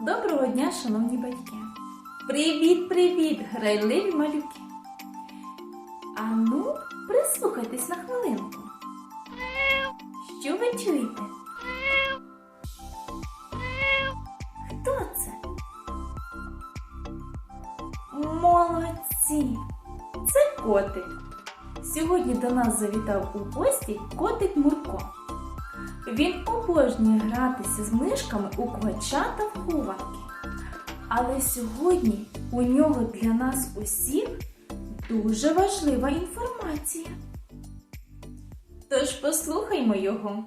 Доброго дня, шановні батьки! Привіт-привіт, грайливі малюки! Ану, прислухайтесь на хвилинку. Що ви чуєте? Хто це? Молодці! Це котик. Сьогодні до нас завітав у гості котик Мурко. Він обожнює гратися з мишками у квача та хованки. Але сьогодні у нього для нас усіх дуже важлива інформація. Тож послухаймо його.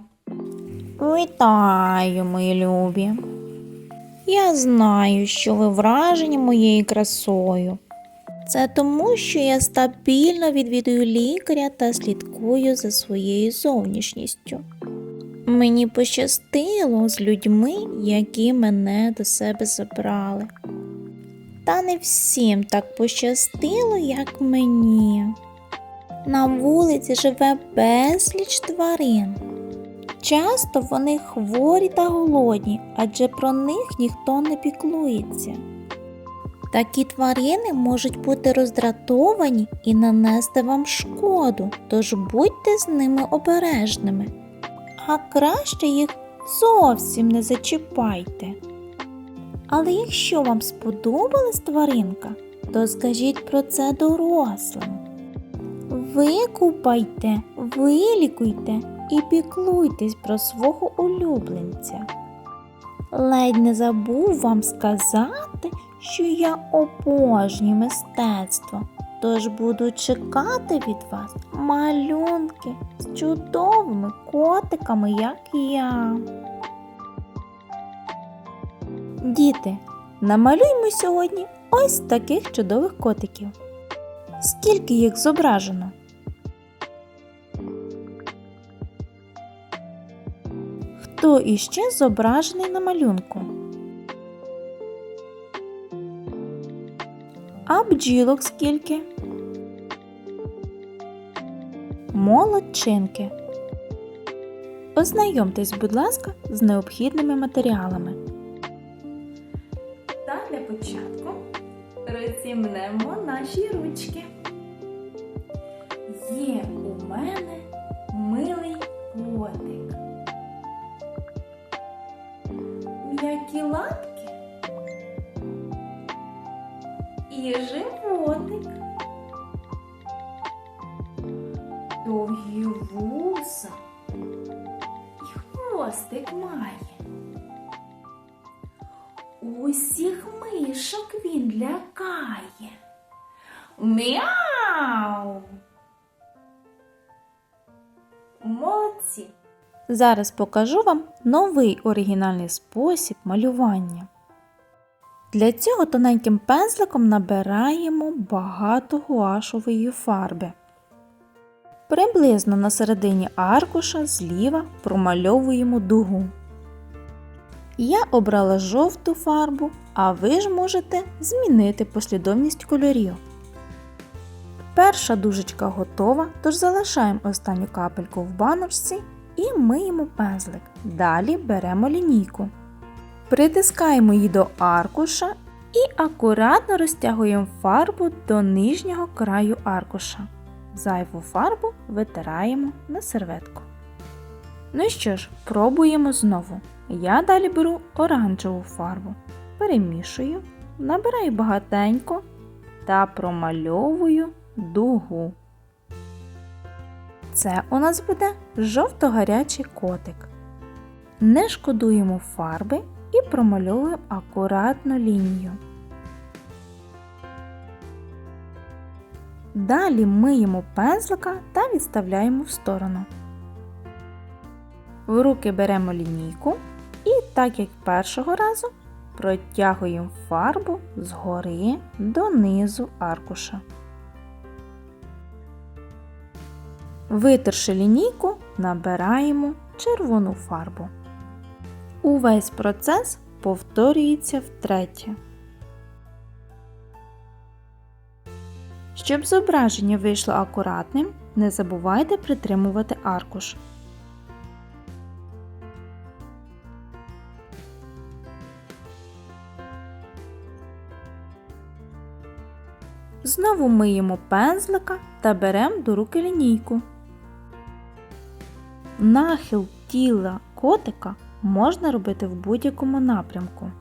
Вітаю, мої любі. Я знаю, що ви вражені моєю красою. Це тому, що я стабільно відвідую лікаря та слідкую за своєю зовнішністю. Мені пощастило з людьми, які мене до себе забрали. Та не всім так пощастило, як мені. На вулиці живе безліч тварин. Часто вони хворі та голодні, адже про них ніхто не піклується. Такі тварини можуть бути роздратовані і нанести вам шкоду, тож будьте з ними обережними. А краще їх зовсім не зачіпайте. Але якщо вам сподобалась тваринка, то скажіть про це дорослим. Викупайте, вилікуйте і піклуйтесь про свого улюбленця. Ледь не забув вам сказати, що я обожнюю мистецтво, тож буду чекати від вас малюнки з чудовими котиками, як я. Діти, намалюймо сьогодні ось таких чудових котиків. Скільки їх зображено? Хто іще зображений на малюнку? А бджілок скільки? Молодчинки. Ознайомтесь, будь ласка, з необхідними матеріалами. Та для початку розімнемо наші ручки. Є у мене милий котик. М'які лапки і животик. Довгі вуса і хвостик має. Усіх мишок він лякає. Мяу. Молодці. Зараз покажу вам новий оригінальний спосіб малювання. Для цього тоненьким пензликом набираємо багато гуашової фарби. Приблизно на середині аркуша зліва промальовуємо дугу. Я обрала жовту фарбу, а ви ж можете змінити послідовність кольорів. Перша дужечка готова, тож залишаємо останню капельку в баночці і миємо пензлик. Далі беремо лінійку. Притискаємо її до аркуша і акуратно розтягуємо фарбу до нижнього краю аркуша. Зайву фарбу витираємо на серветку. Ну що ж, пробуємо знову. Я далі беру оранжеву фарбу, перемішую, набираю багатенько та промальовую дугу. Це у нас буде жовто-гарячий котик. Не шкодуємо фарби і промальовуємо акуратно лінію. Далі миємо пензлика та відставляємо в сторону. В руки беремо лінійку і, так як першого разу, протягуємо фарбу згори до низу аркуша. Витерши лінійку, набираємо червону фарбу. Увесь процес повторюється втретє. Щоб зображення вийшло акуратним, не забувайте притримувати аркуш. Знову миємо пензлика та беремо до руки лінійку. Нахил тіла котика можна робити в будь-якому напрямку.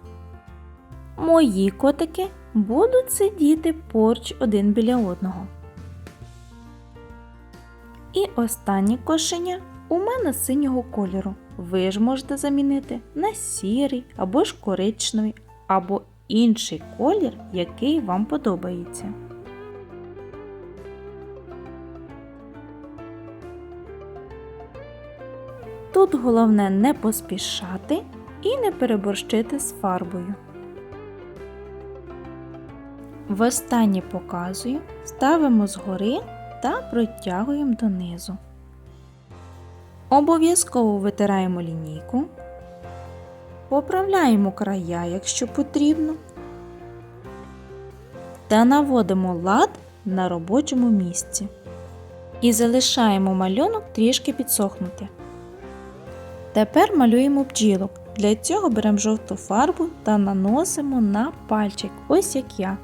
Мої котики будуть сидіти поруч один біля одного. І останнє кошеня у мене синього кольору. Ви ж можете замінити на сірий або ж коричневий, або інший колір, який вам подобається. Тут головне не поспішати і не переборщити з фарбою. Востаннє показую, ставимо згори та протягуємо донизу. Обов'язково витираємо лінійку, поправляємо края, якщо потрібно, та наводимо лад на робочому місці. І залишаємо малюнок трішки підсохнути. Тепер малюємо бджілок. Для цього беремо жовту фарбу та наносимо на пальчик, ось як я.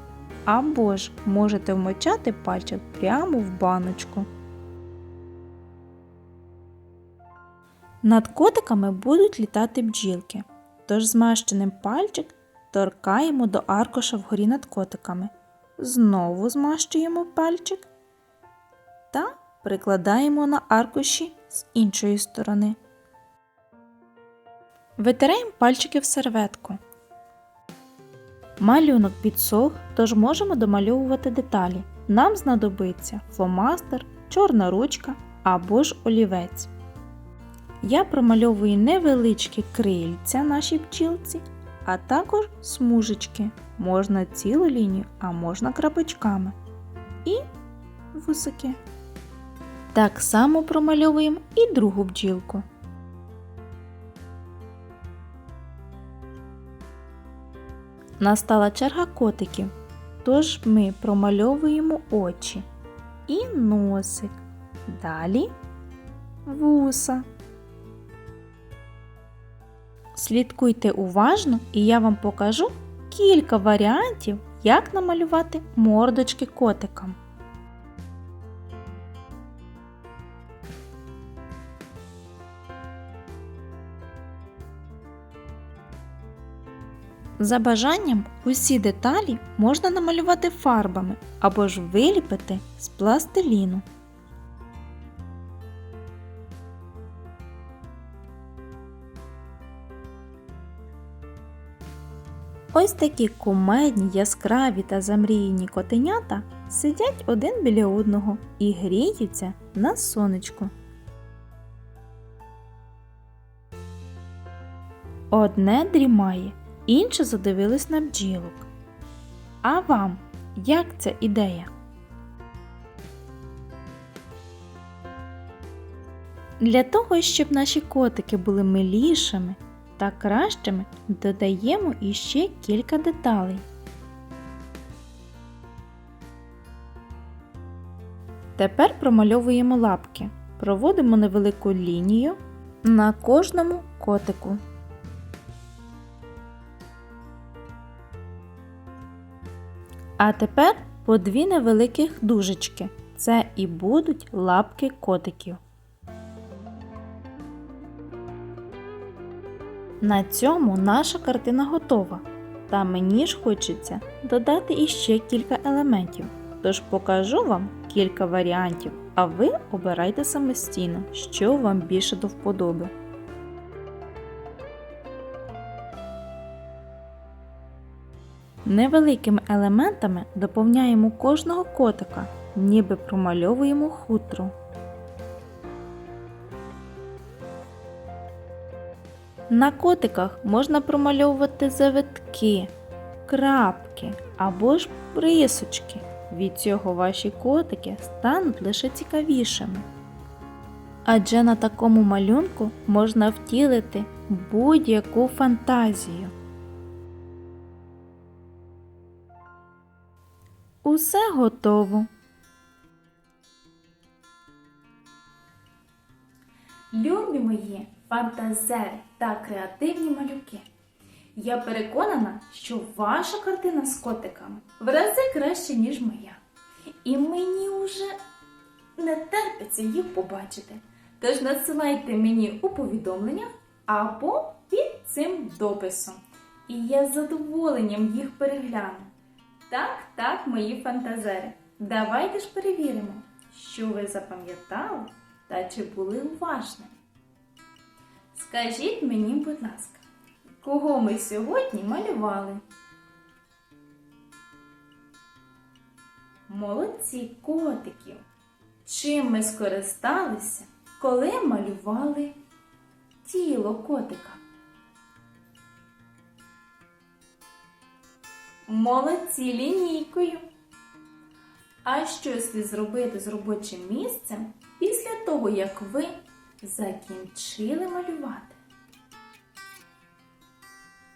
Або ж можете вмочати пальчик прямо в баночку. Над котиками будуть літати бджілки, тож змащеним пальчик торкаємо до аркуша вгорі над котиками. Знову змащуємо пальчик та прикладаємо на аркуші з іншої сторони. Витираємо пальчики в серветку. Малюнок підсох, тож можемо домальовувати деталі. Нам знадобиться фломастер, чорна ручка або ж олівець. Я промальовую невеличкі крильця нашій бджілці, а також смужечки. Можна цілу лінію, а можна крапочками. І вусики. Так само промальовуємо і другу бджілку. Настала черга котиків, тож ми промальовуємо очі і носик. Далі вуса. Слідкуйте уважно, і я вам покажу кілька варіантів, як намалювати мордочки котикам. За бажанням усі деталі можна намалювати фарбами або ж виліпити з пластиліну. Ось такі кумедні, яскраві та замріяні котенята сидять один біля одного і гріються на сонечку. Одне дрімає, інше задивилось на бджілок. А вам як ця ідея? Для того, щоб наші котики були милішими та кращими, додаємо іще кілька деталей. Тепер промальовуємо лапки. Проводимо невелику лінію на кожному котику. А тепер по дві невеликих дужечки. Це і будуть лапки котиків. На цьому наша картина готова. Та мені ж хочеться додати іще кілька елементів. Тож покажу вам кілька варіантів, а ви обирайте самостійно, що вам більше до вподоби. Невеликими елементами доповняємо кожного котика, ніби промальовуємо хутро. На котиках можна промальовувати завитки, крапки або ж рисочки. Від цього ваші котики стануть лише цікавішими. Адже на такому малюнку можна втілити будь-яку фантазію. Усе готово. Любі мої фантазери та креативні малюки. Я переконана, що ваша картина з котиками в рази краще, ніж моя. І мені вже не терпиться їх побачити. Тож надсилайте мені у повідомленнях або під цим дописом. І я з задоволенням їх перегляну. Так, так, мої фантазери. Давайте ж перевіримо, що ви запам'ятали та чи були уважні. Скажіть мені, будь ласка, кого ми сьогодні малювали? Молодці котиків! Чим ми скористалися, коли малювали тіло котика? Молодці лінійкою. А що слід зробити з робочим місцем після того, як ви закінчили малювати?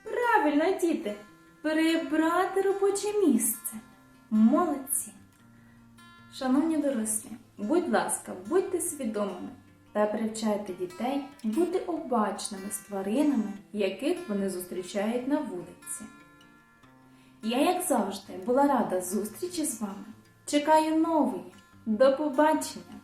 Правильно, діти, прибрати робоче місце. Молодці. Шановні дорослі, будь ласка, будьте свідомими та привчайте дітей бути обачними з тваринами, яких вони зустрічають на вулиці. Я, як завжди, була рада зустрічі з вами. Чекаю нової. До побачення!